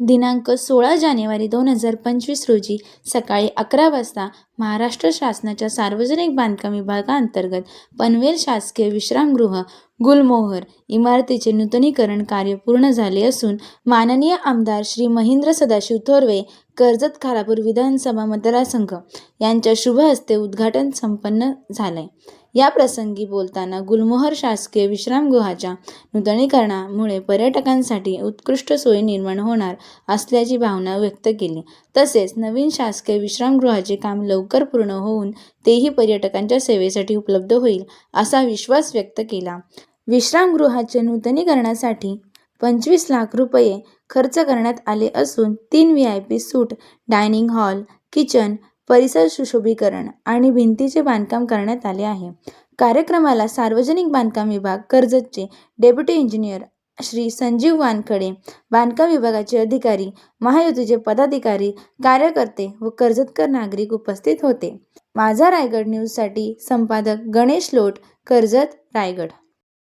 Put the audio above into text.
दिनांक सोळा जानेवारी दोन हजार पंचवीस रोजी सकाळी अकरा वाजता महाराष्ट्र शासनाच्या सार्वजनिक बांधकाम विभागाअंतर्गत पनवेल शासकीय विश्रामगृह गुलमोहर इमारतीचे नूतनीकरण कार्य पूर्ण झाले असून माननीय आमदार श्री महेंद्र सदाशिव थोरवे कर्जत खालापूर विधानसभा मतदारसंघ यांच्या शुभ हस्ते उद्घाटन संपन्न झाले या प्रसंगी बोलताना गुलमोहर शासकीय विश्रामगृहाच्या नूतनीकरणामुळे पर्यटकांसाठी उत्कृष्ट सोयी निर्माण होणार असल्याची भावना व्यक्त केली. तसेच नवीन शासकीय विश्रामगृहाचे काम लवकर पूर्ण होऊन तेही पर्यटकांच्या सेवेसाठी उपलब्ध होईल असा विश्वास व्यक्त केला. विश्रामगृहाचे नूतनीकरणासाठी पंचवीस लाख रुपये खर्च करण्यात आले असून तीन V I P suite dining hall kitchen परिसर सुशोभीकरण आणि भिंतीचे बांधकाम करण्यात आले आहे. कार्यक्रमाला सार्वजनिक बांधकाम विभाग कर्जतचे डेप्युटी इंजिनियर श्री संजीव वानखडे बांधकाम विभागाचे अधिकारी महायुतीचे पदाधिकारी कार्यकर्ते व कर्जतकर नागरिक उपस्थित होते. माझा रायगड न्यूजसाठी संपादक गणेश लोट कर्जत रायगड.